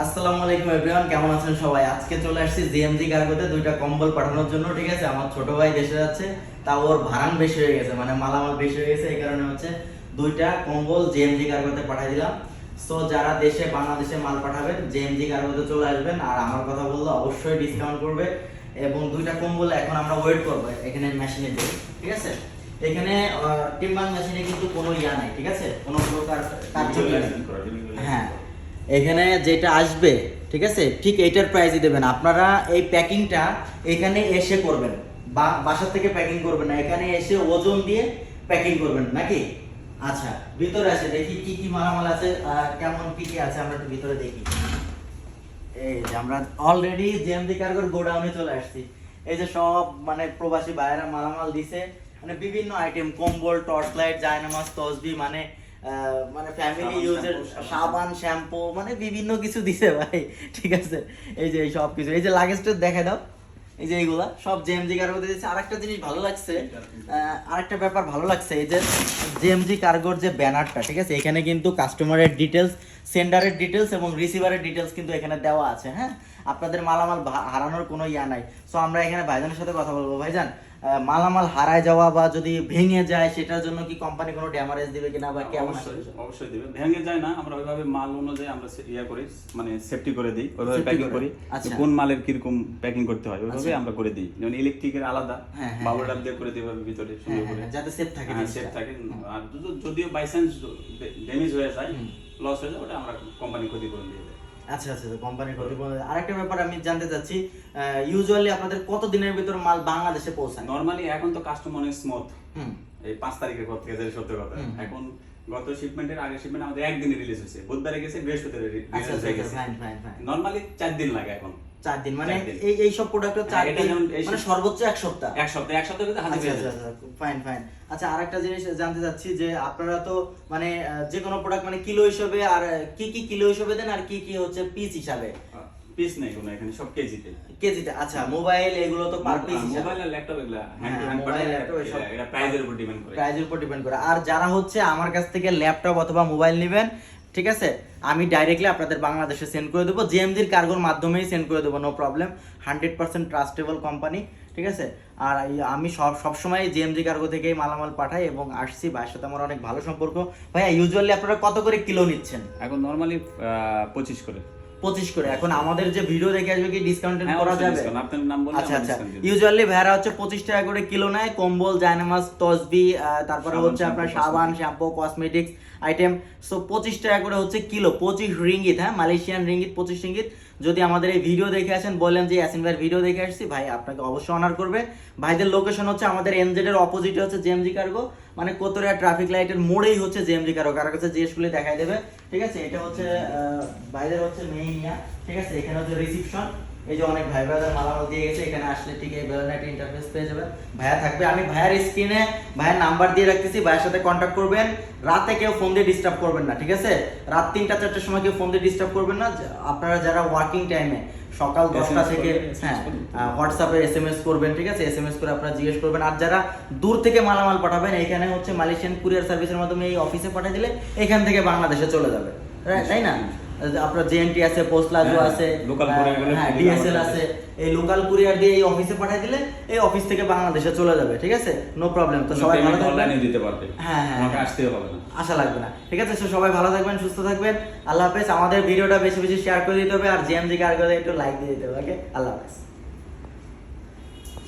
আসসালামু আলাইকুম এভরিওয়ান কেমন আছেন সবাই? আজকে চলে আসছি জিএমজি কার্গোতে দুইটা কম্বল পাঠানোর জন্য ঠিক আছে? আমার ছোট ভাই দেশে যাচ্ছে তা ওর ভাড়ান বেশি হয়ে গেছে মানে মালামাল বেশি হয়ে গেছে এই কারণে হচ্ছে দুইটা কম্বল জিএমজি কার্গোতে পাঠিয়ে দিলাম। সো যারা দেশে বাংলাদেশে মাল পাঠাবেন জিএমজি কার্গোতে চলে আসবেন আর আমার কথা বললে অবশ্যই ডিসকাউন্ট করবে এবং দুইটা কম্বল এখন আমরা ওয়েট করব এখানে মেশিনে দিয়ে ঠিক আছে? এখানে টিম্বার মেশিনে কিন্তু কোনো ইয়া নাই ঠিক আছে? কোনো প্রকার কার্যকরী হ্যাঁ। এখানে যেটা আসবে, ঠিক আছে? ঠিক এইটার প্রাইসই দেবেন। আপনারা এই প্যাকিংটা এখানে এসে করবেন। বা বাসা থেকে প্যাকিং করবেন না। এখানে এসে ওজন দিয়ে প্যাকিং করবেন, নাকি? আচ্ছা ভিতরে আছে দেখি কি কি মালামাল আছে কেমন কি কি আছে, আমরা একটু ভিতরে দেখি। এই যে আমরা অলরেডি জেএমডি কার্গোর গোডাউনে চলে আসছি। এই যে সব মানে প্রবাসী ভাইয়েরা মালামাল দিছে। মানে বিভিন্ন আইটেম কম্বল টর্চ লাইট জায়নামাজ তসবি মানে মানে ফ্যামিলি ইউজের। সাবান শ্যাম্পু। মানে বিভিন্ন কিছু দিছে ভাই ঠিক আছে? এই যে সব কিছু এই যে লাগেজটা দেখা দাও এই যে এইগুলা সব জেএমজি কার্গোতে দিচ্ছে আরেকটা জিনিস ভালো লাগছে আরেকটা ব্যাপার ভালো লাগছে এই যে জেএমজি কার্গোর যে ব্যানারটা ঠিক আছে? এখানে কিন্তু কাস্টমারের ডিটেলস সেন্ডারের ডিটেলস এবং রিসিভারের ডিটেলস কিন্তু এখানে দেওয়া আছে হ্যাঁ? আপনাদের মালামাল হারানোর কোনো ইয়া নাই। সো আমরা এখানে ভাইজানের সাথে কথা বলব। ভাইজান মালামাল হারায় যাওয়া বা যদি ভেঙে যায় সেটার জন্য কি কোম্পানি কোনো ড্যামারেজ দিবে কিনা বা কেমন অবশ্যই অবশ্যই দিবে। ভেঙে যায় না আমরা ওইভাবে মাল অনুযায়ী আমরা ইয়া করি মানে সেফটি করে দিই ওইভাবে প্যাকিং করি? আচ্ছা। কোন মালের কীরকম প্যাকিং করতে হয় ওইভাবে আচ্ছা। আমরা করে দিই। যেমন ইলেকট্রিকের আলাদা হ্যাঁ, হ্যাঁ, হ্যাঁ। ডাব দিয়ে করে দিই ওইভাবে ভিতরে সুন্দর করে। যাতে সেফ থাকে। সেফ থাকে। আর যদি- যদিও বাই চান্স ড্যামেজ হয়ে যায় লস হয়ে যায় ওটা আমরা কোম্পানি ক্ষতিপূরণ দিয়ে দেয়। আচ্ছা আচ্ছা কোম্পানির ক্ষতি আরেকটা ব্যাপার আমি জানতে চাচ্ছি ইউজুয়ালি আপনাদের কত দিনের ভিতর মাল বাংলাদেশে পৌঁছায়? নরমালি এখন তো কাস্টমার অনেক স্মুথ এই পাঁচ তারিখের পর থেকে সত্য কথা। এখন গত শিপমেন্টের আগে শিপমেন্ট আমাদের একদিনে রিলিজ হয়েছে। বুধবারে গেছে বৃহস্পতিবার আচ্ছা রিলিজ আচ্ছা হয়ে নরমালি চার দিন লাগে এখন। চার দিন মানে এই এই সব চার হ্যাঁ, দিন মানে সর্বোচ্চ এক সপ্তাহ। এক সপ্তাহ এক সপ্তাহ কিন্তু হাতে আচ্ছা আচ্ছা যাবে। আচ্ছা ফাইন ফাইন আচ্ছা আরেকটা জিনিস জানতে চাচ্ছি যে আপনারা তো মানে যে কোনো প্রোডাক্ট মানে কিলো হিসেবে আর কি কি কিলো হিসেবে দেন আর কি কি হচ্ছে পিস হিসাবে? পিস নেই কোনো এখানে সব কেজিতে। কেজিতে আচ্ছা মোবাইল এগুলো তো পার পিস মোবাইল আর ল্যাপটপ এগুলা মোবাইল, ল্যাপটপ এসব। এটা প্রাইজের উপর ডিপেন্ড করে। প্রাইজের উপর ডিপেন্ড করে। আর যারা হচ্ছে আমার কাছ থেকে ল্যাপটপ অথবা মোবাইল নেবেন ঠিক আছে? আমি ডাইরেক্টলি আপনাদের বাংলাদেশে সেন্ড করে দেবো। জিএমজির কার্গোর মাধ্যমেই সেন্ড করে দেবো no problem hundred percent trustable company ঠিক আছে? আর আমি সব সবসময় জিএমজি কার্গো থেকেই মালামাল পাঠাই এবং আসছি। ভাইয়ের সাথে আমার অনেক ভালো সম্পর্ক। ভাইয়া ইউজুয়ালি আপনারা কত করে কিলো নিচ্ছেন? এখন নর্মালি পঁচিশ করে। পঁচিশ করে। এখন আমাদের যে ভিডিও দেখে আসবে কি ডিসকাউন্ট হ্যাঁ, করা যাবে? আচ্ছা আচ্ছা। ইউজুয়ালি ভেড়া হচ্ছে পঁচিশ টাকা করে কিলো নেয় কম্বল জায়নামাজ তসবি তারপরে হচ্ছে আপনার সাবান শ্যাম্পু কসমেটিক্স আইটেম সো পঁচিশ টাকা করে হচ্ছে কিলো পঁচিশ রিঙ্গিত হ্যাঁ? মালয়েশিয়ান রিঙ্গিত পঁচিশ রিঙ্গিত। যদি আমাদের এই ভিডিও দেখে আসেন বলেন যে, ইয়াসিন ভাইয়ের ভিডিও দেখে আসছি, ভাই আপনাকে অবশ্যই অনার করবে। ভাইদের লোকেশন হচ্ছে আমাদের এনজেড এর অপোজিটে হচ্ছে জেএমজি কার্গো মানে কোতরিয়া ট্রাফিক লাইটের মোড়েই হচ্ছে জেএমজি কার্গো কারও কাছে জিজ্ঞেস করলে দেখাই দেবে। ঠিক আছে? এটা হচ্ছে ভাইদের হচ্ছে মেইন ইয়া। ঠিক আছে? এখানে হচ্ছে রিসিপশন এই যে অনেক ভাই ব্রাদার মালামাল দিয়ে গেছে এখানে আসলে ঠিক এই বেলানাইট ইন্টারফেস পেয়ে যাবেন। ভাইয়া থাকবে আমি ভাইয়ার স্ক্রিনে ভাইয়ের নাম্বার দিয়ে রাখতেছি ভাইয়ের সাথে কন্ট্যাক্ট করবেন। রাতে কেউ ফোন দিয়ে ডিস্টার্ব করবেন না ঠিক আছে? রাত তিনটা চারটার সময় কেউ ফোন দিয়ে ডিস্টার্ব করবেন না। আপনারা যারা ওয়ার্কিং টাইমে সকাল দশটা থেকে হ্যাঁ হোয়াটসঅ্যাপে এস এম এস করবেন ঠিক আছে? এস এম এস করে আপনারা জিজ্ঞেস করবেন। আর যারা দূর থেকে মালামাল পাঠাবেন এখানে হচ্ছে মালয়েশিয়ান কুরিয়ার সার্ভিসের মাধ্যমে এই অফিসে পাঠিয়ে দিলে এখান থেকে বাংলাদেশে চলে যাবে। তাই না? আপনার জেএনটি আছে পোস্ট প্লাজো হ্যাঁ, আছে লোকাল হ্যাঁ ডিএসএল আছে। এই লোকাল কুরিয়ার দিয়ে এই অফিসে পাঠিয়ে দিলে এই অফিস থেকে বাংলাদেশে চলে যাবে ঠিক আছে? নো প্রবলেম তো সবাই ভালো থাকবেন। অনলাইনে দিতে পারবে। হ্যাঁ, হ্যাঁ, হ্যাঁ। হবে না। আশা লাগবে না। ঠিক আছে তো সবাই ভালো থাকবেন সুস্থ থাকবেন। আল্লাহ হাফেজ আমাদের ভিডিওটা বেশি বেশি শেয়ার করে দিতে হবে আর জিএমজি কার করে একটু লাইক দিয়ে দিতে হবে ওকে আল্লাহ হাফেজ।